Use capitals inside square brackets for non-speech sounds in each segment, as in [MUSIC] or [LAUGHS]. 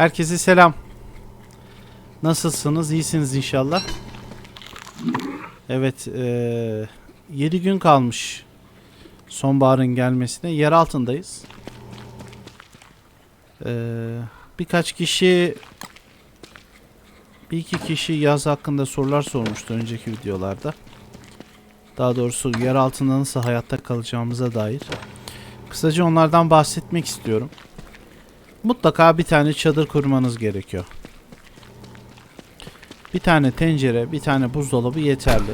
Herkese selam. Nasılsınız? İyisiniz inşallah. Evet, eee 7 gün kalmış sonbaharın gelmesine. Yer altındayız. Eee, birkaç kişi bir iki kişi yaz hakkında sorular sormuştu önceki videolarda. Daha doğrusu yer altında nasıl hayatta kalacağımıza dair. Kısaca onlardan bahsetmek istiyorum. Mutlaka bir tane çadır kurmanız gerekiyor. Bir tane tencere, bir tane buzdolabı yeterli.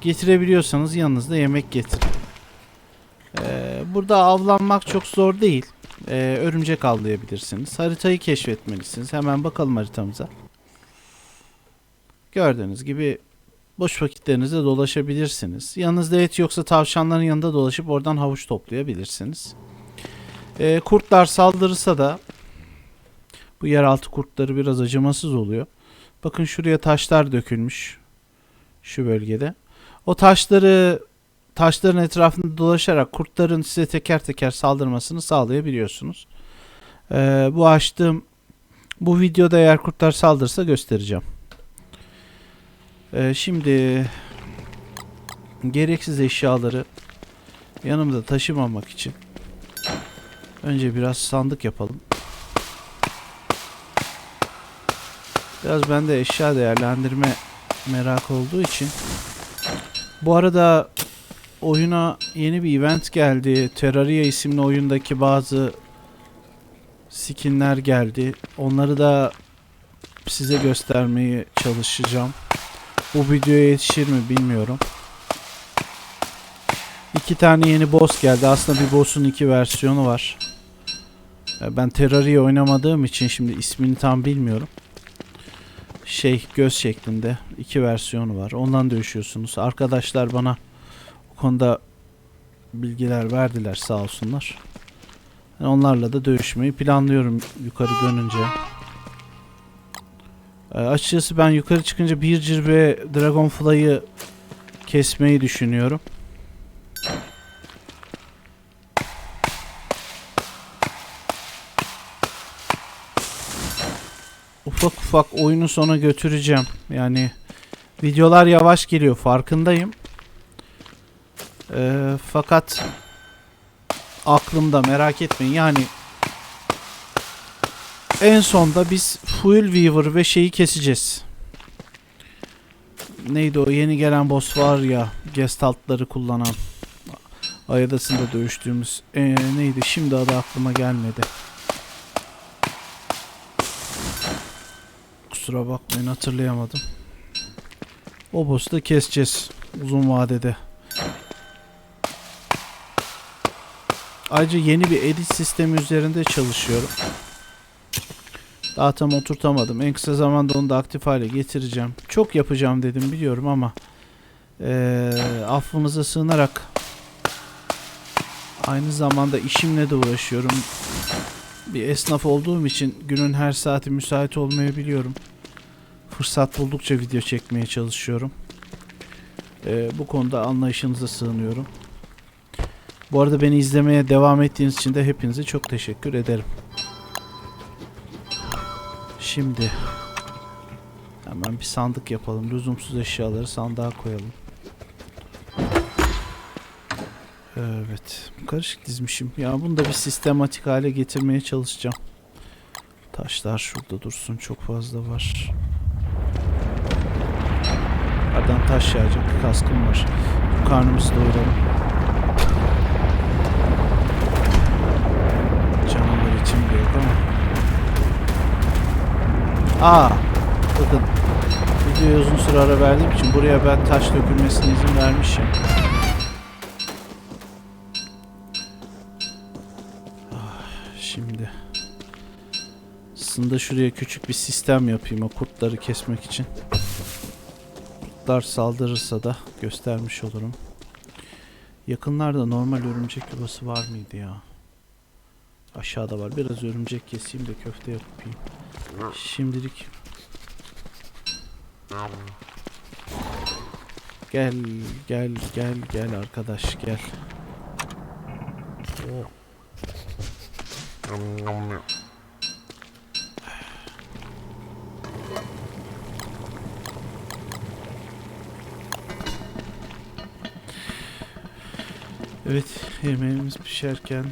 Getirebiliyorsanız yanınızda yemek getirin. Ee, burada avlanmak çok zor değil. Ee, örümcek avlayabilirsiniz. Haritayı keşfetmelisiniz. Hemen bakalım haritamıza. Gördüğünüz gibi boş vakitlerinizde dolaşabilirsiniz. Yanınızda et yoksa tavşanların yanında dolaşıp oradan havuç toplayabilirsiniz. Ee, kurtlar saldırırsa da bu yeraltı kurtları biraz acımasız oluyor. Bakın şuraya taşlar dökülmüş. Şu bölgede. O taşları taşların etrafında dolaşarak kurtların size teker teker saldırmasını sağlayabiliyorsunuz. Ee, bu açtığım bu videoda eğer kurtlar saldırırsa göstereceğim. Ee, şimdi gereksiz eşyaları yanımda taşımamak için önce biraz sandık yapalım. Biraz bende eşya değerlendirme merak olduğu için. Bu arada oyuna yeni bir event geldi. Terraria isimli oyundaki bazı skinler geldi. Onları da size göstermeye çalışacağım. Bu videoya yetişir mi bilmiyorum. İki tane yeni boss geldi. Aslında bir boss'un iki versiyonu var. Ee, Ben Terraria oynamadığım için şimdi ismini tam bilmiyorum. Şey göz şeklinde iki versiyonu var. Ondan dövüşüyorsunuz. Arkadaşlar bana bu konuda bilgiler verdiler sağ olsunlar. Yani onlarla da dövüşmeyi planlıyorum yukarı dönünce. Ee, açıkçası ben yukarı çıkınca bir cirve Dragonfly'ı kesmeyi düşünüyorum. Ufak ufak oyunu sona götüreceğim. Yani videolar yavaş geliyor farkındayım. Ee, fakat aklımda merak etmeyin yani en sonda biz Fuel Weaver ve şeyi keseceğiz. Neydi o yeni gelen boss var ya Gestalt'ları kullanan Ay Adası'nda dövüştüğümüz ee, neydi şimdi adı aklıma gelmedi. Kusura bakmayın hatırlayamadım. O boss'u da keseceğiz uzun vadede. Ayrıca yeni bir edit sistemi üzerinde çalışıyorum. Daha tam oturtamadım. En kısa zamanda onu da aktif hale getireceğim. Çok yapacağım dedim biliyorum ama eee affınıza sığınarak aynı zamanda işimle de uğraşıyorum. Bir esnaf olduğum için günün her saati müsait olmayabiliyorum. Fırsat buldukça video çekmeye çalışıyorum. Eee, bu konuda anlayışınıza sığınıyorum. Bu arada beni izlemeye devam ettiğiniz için de hepinize çok teşekkür ederim. Şimdi hemen bir sandık yapalım. Lüzumsuz eşyaları sandığa koyalım. Evet. Karışık dizmişim. Ya bunu da bir sistematik hale getirmeye çalışacağım. Taşlar şurada dursun. Çok fazla var. Nereden taş yağacak? Kaskım var. Karnımızı doyuralım. Canavar için bir yok ama. Aa, bakın. Videoya uzun süre ara verdiğim için buraya ben taş dökülmesine izin vermişim. Ah, Şimdi aslında şuraya küçük bir sistem yapayım o kurtları kesmek için. Kurtlar saldırırsa da göstermiş olurum. Yakınlarda normal örümcek yuvası var mıydı ya? Aşağıda var. Biraz örümcek keseyim de köfte yapayım. Şimdilik Gel gel gel gel arkadaş gel. Evet yemeğimiz pişerken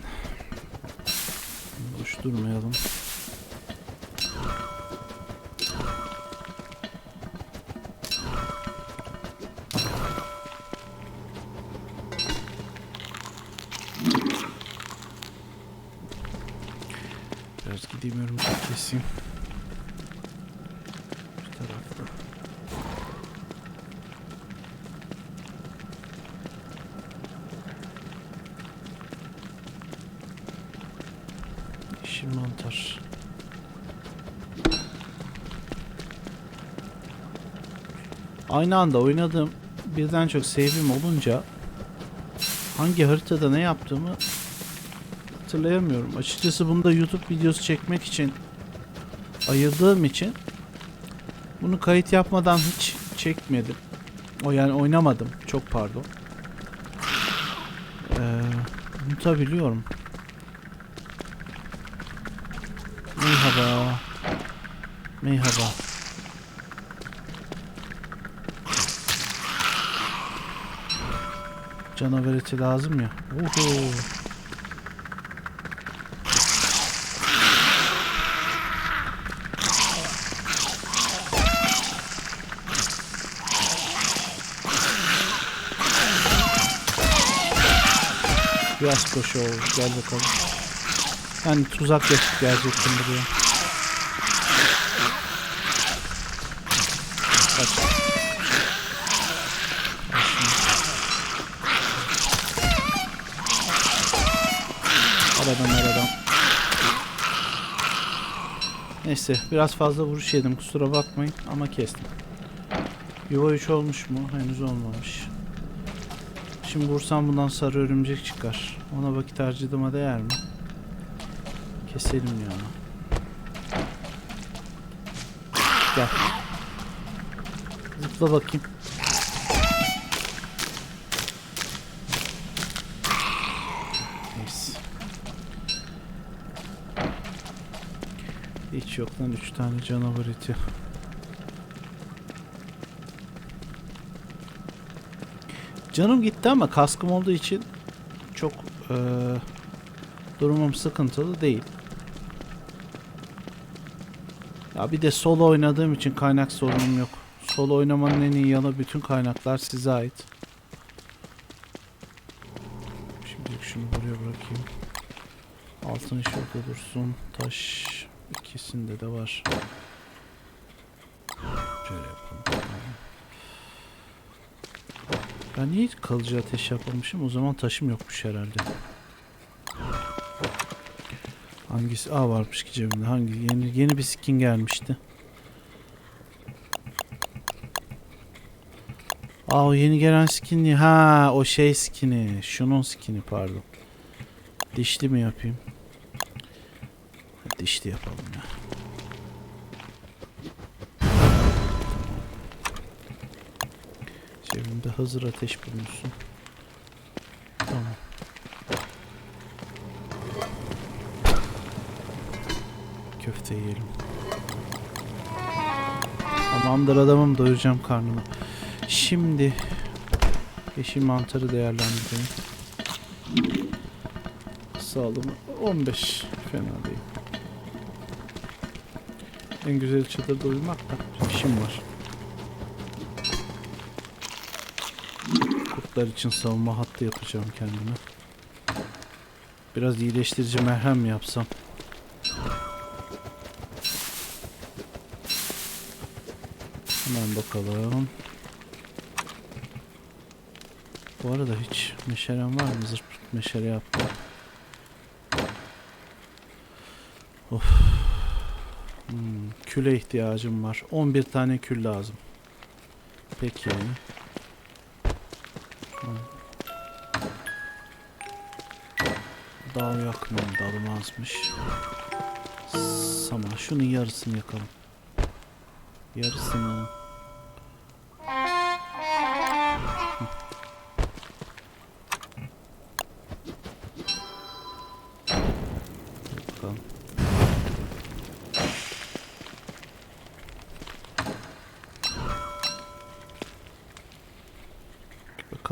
boş durmayalım. Mantar. Aynı anda oynadığım birden çok save'im olunca hangi haritada ne yaptığımı hatırlayamıyorum. Açıkçası bunu da YouTube videosu çekmek için ayırdığım için bunu kayıt yapmadan hiç çekmedim. O yani oynamadım. Çok pardon. Ee, unutabiliyorum. Merhaba. Merhaba. Canavar eti lazım ya. Uhu. Biraz koşu ol. Gel bakalım. Ben tuzak yapıp gelecektim buraya. Aradan aradan. Neyse biraz fazla vuruş yedim kusura bakmayın ama kestim. Yuva 3 olmuş mu? Henüz olmamış. Şimdi vursam bundan sarı örümcek çıkar. Ona vakit harcadığıma değer mi? Keselim ya. Gel. Zıpla bakayım. Hiç yoktan 3 tane canavar eti. Canım gitti ama kaskım olduğu için çok eee, durumum sıkıntılı değil. Ya bir de solo oynadığım için kaynak sorunum yok. Solo oynamanın en iyi yanı bütün kaynaklar size ait. Şimdi şunu buraya bırakayım. Altın iş orada dursun. Taş ikisinde de var. Şöyle yapalım. Ben niye kalıcı ateş yapmamışım? O zaman taşım yokmuş herhalde. Hangisi? Aa varmış ki cebimde. Hangi? Yeni yeni bir skin gelmişti. Aa o yeni gelen skin ni- Ha o şey skini. Şunun skini pardon. Dişli mi yapayım? Dişli yapalım ya. Cebimde hazır ateş bulunsun. Tamam. Köfte yiyelim. Tamamdır adamım doyuracağım karnımı. Şimdi yeşil mantarı değerlendireyim. Sağlığımı 15 fena değil. En güzel çadırda uyumak da işim var. Kurtlar için savunma hattı yapacağım kendime. Biraz iyileştirici merhem yapsam? Hemen bakalım. Bu arada hiç meşalem var mı? Zırt meşale yaptım. Of. Küle ihtiyacım var. 11 tane kül lazım. Peki. Hmm. Dağ yakmayayım dalım azmış. Sama şunun yarısını yakalım. Yarısını.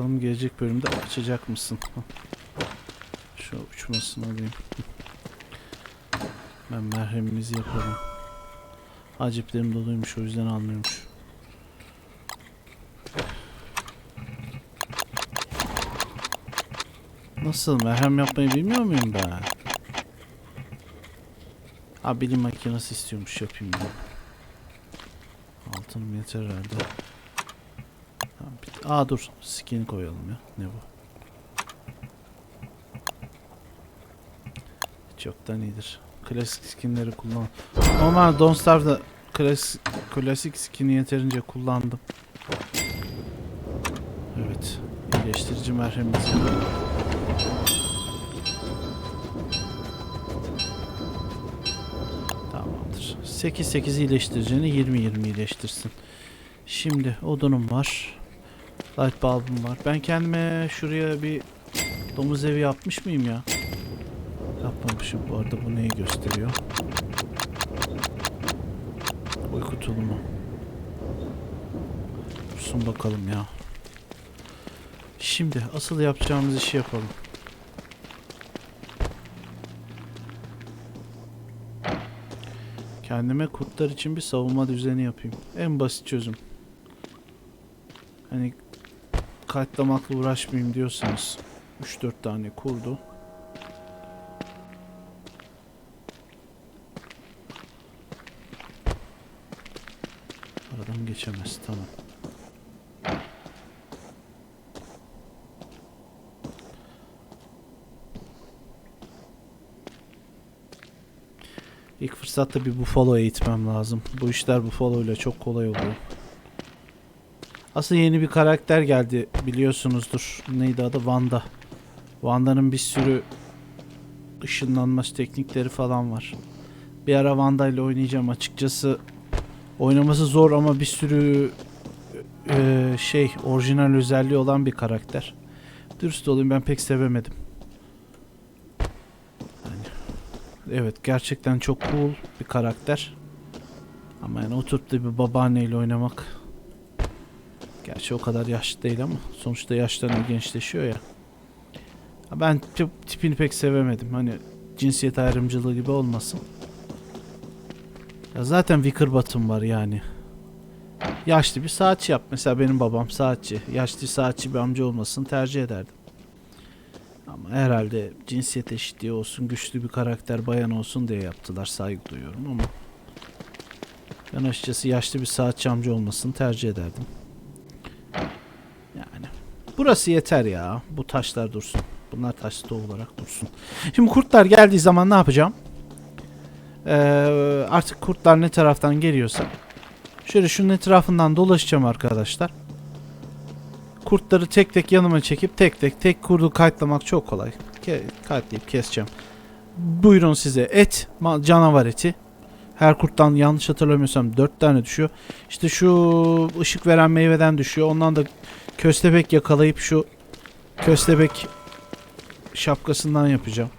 Bakalım gelecek bölümde açacak mısın? Şu uçmasını alayım. Ben merhemimizi yapalım. Haciplerim doluymuş o yüzden almıyormuş. Nasıl merhem yapmayı bilmiyor muyum ben? Ha bilim makinesi istiyormuş yapayım ben. Altın yeter herhalde. Aa dur skin koyalım ya. Ne bu? Çoktan iyidir. Klasik skinleri kullan. Normal Don't Starve'da klasik, klasik skin'i yeterince kullandım. Evet. İyileştirici merhemimizi Tamamdır. 8-8 iyileştireceğini 20-20 iyileştirsin. Şimdi odunum var. Light bulb'um var. Ben kendime şuraya bir domuz evi yapmış mıyım ya? Yapmamışım bu arada bu neyi gösteriyor? Uyku tulumu. Dursun bakalım ya. Şimdi asıl yapacağımız işi yapalım. Kendime kurtlar için bir savunma düzeni yapayım. En basit çözüm. Hani katlamakla uğraşmayayım diyorsanız 3-4 tane kurdu. Aradan geçemez tamam. İlk fırsatta bir buffalo eğitmem lazım. Bu işler buffalo ile çok kolay oluyor. Aslında yeni bir karakter geldi biliyorsunuzdur. Neydi adı? Wanda. Wanda'nın bir sürü ışınlanma teknikleri falan var. Bir ara Wanda ile oynayacağım açıkçası. Oynaması zor ama bir sürü e, şey orijinal özelliği olan bir karakter. Dürüst olayım ben pek sevemedim. Yani, evet gerçekten çok cool bir karakter. Ama yani oturup da bir babaanneyle oynamak Gerçi o kadar yaşlı değil ama sonuçta yaşlarına gençleşiyor ya. Ben tip- tipini pek sevemedim. Hani cinsiyet ayrımcılığı gibi olmasın. Ya zaten Wickerbottom var yani. Yaşlı bir saatçi yap. Mesela benim babam saatçi. Yaşlı saatçi bir amca olmasını tercih ederdim. Ama herhalde cinsiyet eşitliği olsun, güçlü bir karakter bayan olsun diye yaptılar. Saygı duyuyorum ama. Ben açıkçası yaşlı bir saatçi amca olmasını tercih ederdim. Burası yeter ya. Bu taşlar dursun. Bunlar taşlı olarak dursun. Şimdi kurtlar geldiği zaman ne yapacağım? Ee, artık kurtlar ne taraftan geliyorsa. Şöyle şunun etrafından dolaşacağım arkadaşlar. Kurtları tek tek yanıma çekip tek tek tek kurdu kayıtlamak çok kolay. Ke kayıtlayıp keseceğim. Buyurun size et, canavar eti. Her kurttan yanlış hatırlamıyorsam 4 tane düşüyor. İşte şu ışık veren meyveden düşüyor. Ondan da köstebek yakalayıp şu köstebek şapkasından yapacağım.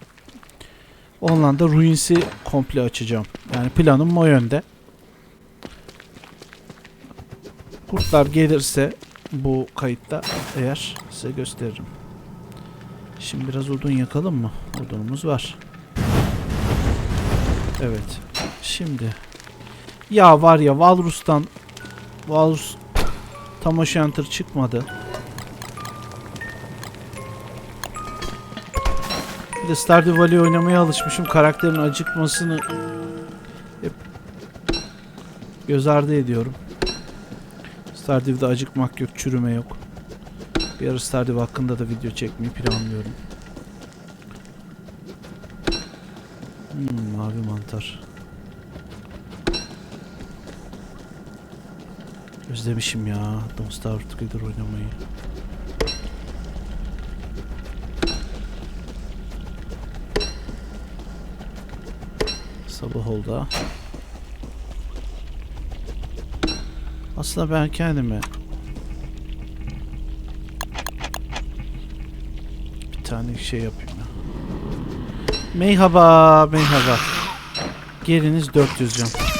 Ondan da ruins'i komple açacağım. Yani planım o yönde. Kurtlar gelirse bu kayıtta eğer size gösteririm. Şimdi biraz odun yakalım mı? Odunumuz var. Evet. Şimdi. Ya var ya Valrus'tan Valrus Tamoşantır çıkmadı. Bir de Stardew Valley oynamaya alışmışım. Karakterin acıkmasını hep göz ardı ediyorum. Stardew'da acıkmak yok, çürüme yok. Bir ara Stardew hakkında da video çekmeyi planlıyorum. Hmm, mavi mantar. Özlemişim ya Don't Starve Together oynamayı. Sabah oldu. Aslında ben kendime bir tane şey yapayım ya. Merhaba, merhaba. Geriniz 400 can.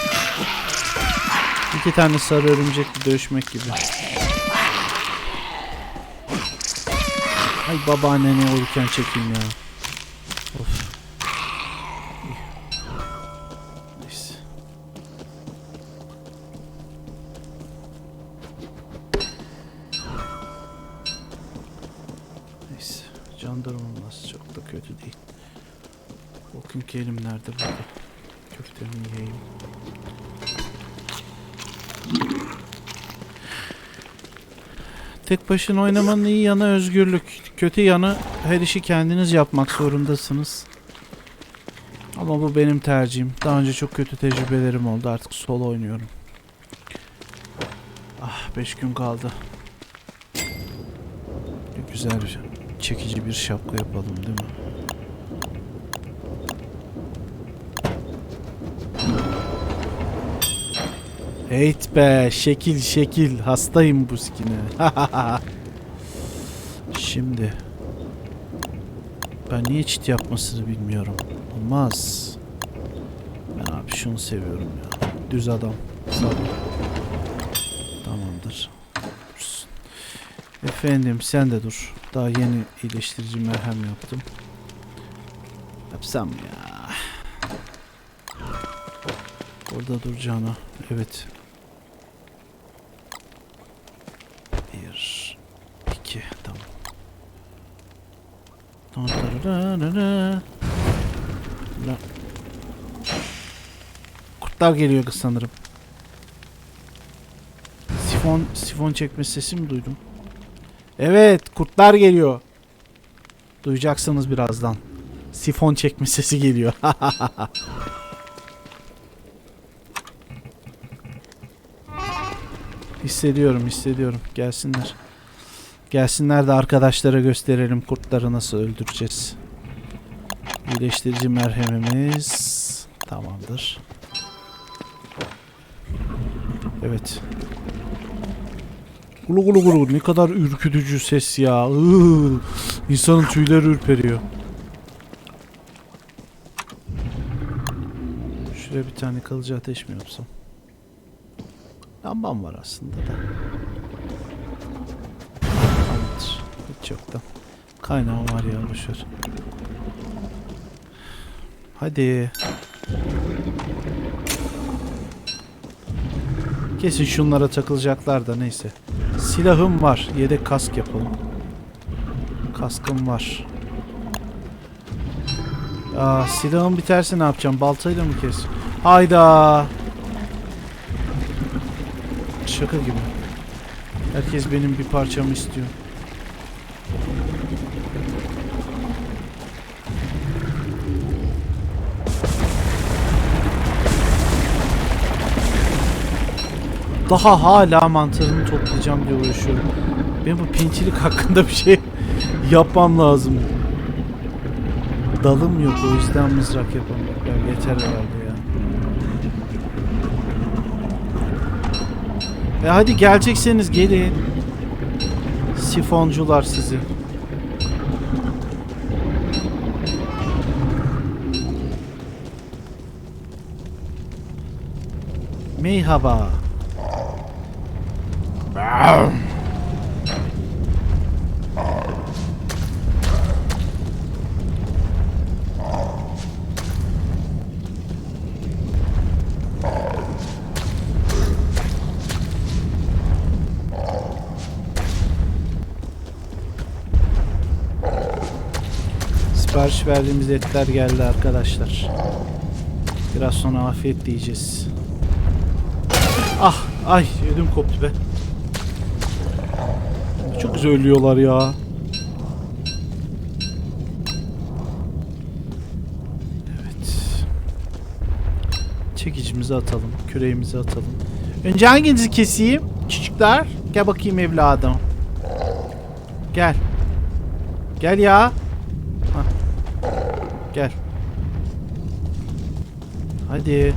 İki tane sarı örümcekle dövüşmek gibi. Ay babaannene uyurken çekeyim ya. Of. Neyse. Neyse. Can durumumuz çok da kötü değil. Bugünkü elim nerede burada? Köftemi yiyeyim. Tek başına oynamanın iyi yanı özgürlük. Kötü yanı her işi kendiniz yapmak zorundasınız. Ama bu benim tercihim. Daha önce çok kötü tecrübelerim oldu. Artık solo oynuyorum. Ah 5 gün kaldı. Güzel bir çekici bir şapka yapalım değil mi? Heyt be şekil şekil hastayım bu skine. [LAUGHS] Şimdi ben niye çit yapmasını bilmiyorum. Olmaz. Ben abi şunu seviyorum ya. Düz adam. Tamamdır. Efendim sen de dur. Daha yeni iyileştirici merhem yaptım. Yapsam ya. Orada duracağına. Evet. Bir. iki. Tamam. Tarararara. La. [LAUGHS] Kurtlar geliyor kız sanırım. Sifon, sifon çekme sesi mi duydum? Evet, kurtlar geliyor. Duyacaksınız birazdan. Sifon çekme sesi geliyor. [LAUGHS] hissediyorum, hissediyorum. Gelsinler. Gelsinler de arkadaşlara gösterelim kurtları nasıl öldüreceğiz. İyileştirici merhemimiz tamamdır. Evet. Gulu gulu gulu ne kadar ürkütücü ses ya. Iıı. İnsanın tüyleri ürperiyor. Şuraya bir tane kalıcı ateş mi yapsam? Lambam var aslında da. Yoktan. Kaynağım var ya boşver. Hadi. Kesin şunlara takılacaklar da neyse. Silahım var. Yedek kask yapalım. Kaskım var. Aa, silahım biterse ne yapacağım? Baltayla mı kes? Hayda. Şaka gibi. Herkes benim bir parçamı istiyor. Daha hala mantarını toplayacağım diye uğraşıyorum. Benim bu pinçilik hakkında bir şey yapmam lazım. Dalım yok o yüzden mızrak yapamıyorum. Ya yeter herhalde ya. E hadi gelecekseniz gelin. Sifoncular sizi. Merhaba. Sipariş verdiğimiz etler geldi arkadaşlar. Biraz sonra afiyet diyeceğiz. Ah, ay ödüm koptu be. Çok güzel ölüyorlar ya. Evet. Çekicimizi atalım, küreğimizi atalım. Önce hanginizi keseyim? Çocuklar, gel bakayım evladım. Gel. Gel ya. Hah. Gel. Hadi.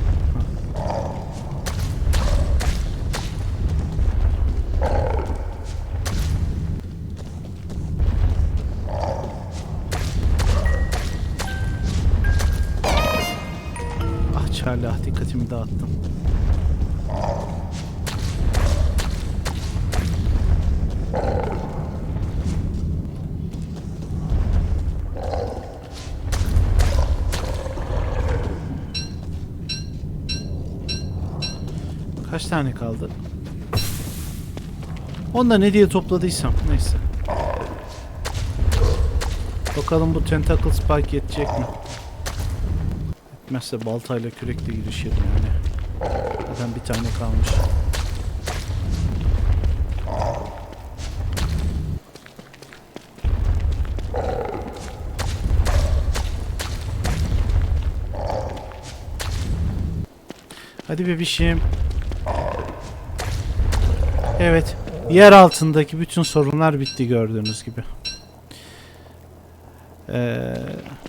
Kaç tane kaldı? Onda ne diye topladıysam neyse. Bakalım bu tentacle spike yetecek mi? Yetmezse baltayla kürekle girişirim yani. Zaten bir tane kalmış. Hadi bebişim. Evet. Yer altındaki bütün sorunlar bitti gördüğünüz gibi. Ee,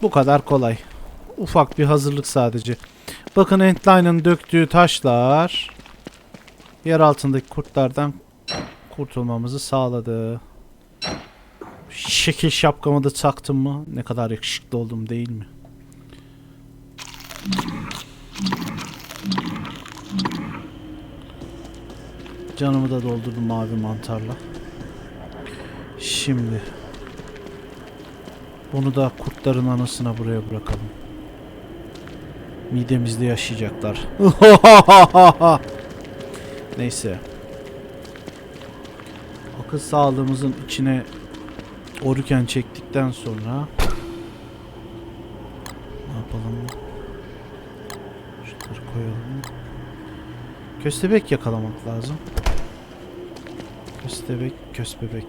bu kadar kolay. Ufak bir hazırlık sadece. Bakın Antline'ın döktüğü taşlar yer altındaki kurtlardan kurtulmamızı sağladı. Şekil şapkamı da taktım mı? Ne kadar yakışıklı oldum değil mi? Canımı da doldurdum mavi mantarla. Şimdi bunu da kurtların anasına buraya bırakalım. Midemizde yaşayacaklar. [LAUGHS] Neyse. Akıl sağlığımızın içine oruken çektikten sonra ne yapalım? Şunları koyalım. Köstebek yakalamak lazım. Köstebek, köstebek.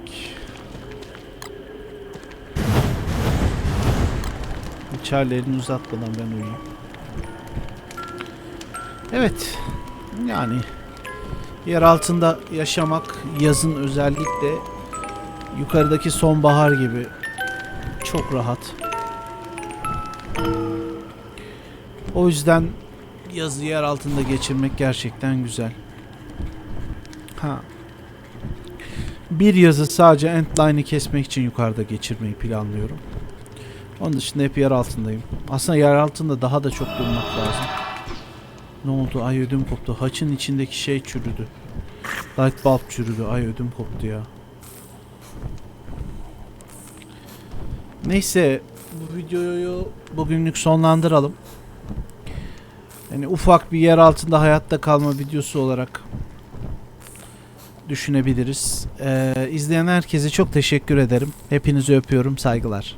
Charlie elini uzatmadan ben uyuyayım. Evet. Yani yer altında yaşamak yazın özellikle yukarıdaki sonbahar gibi çok rahat. O yüzden yazı yer altında geçirmek gerçekten güzel. Ha. Bir yazı sadece endline'ı kesmek için yukarıda geçirmeyi planlıyorum. Onun dışında hep yer altındayım. Aslında yer altında daha da çok durmak lazım. Ne oldu? Ay ödüm koptu. Haçın içindeki şey çürüdü. Light bulb çürüdü. Ay ödüm koptu ya. Neyse bu videoyu bugünlük sonlandıralım. Yani ufak bir yer altında hayatta kalma videosu olarak düşünebiliriz. Ee, izleyen herkese çok teşekkür ederim. Hepinizi öpüyorum. Saygılar.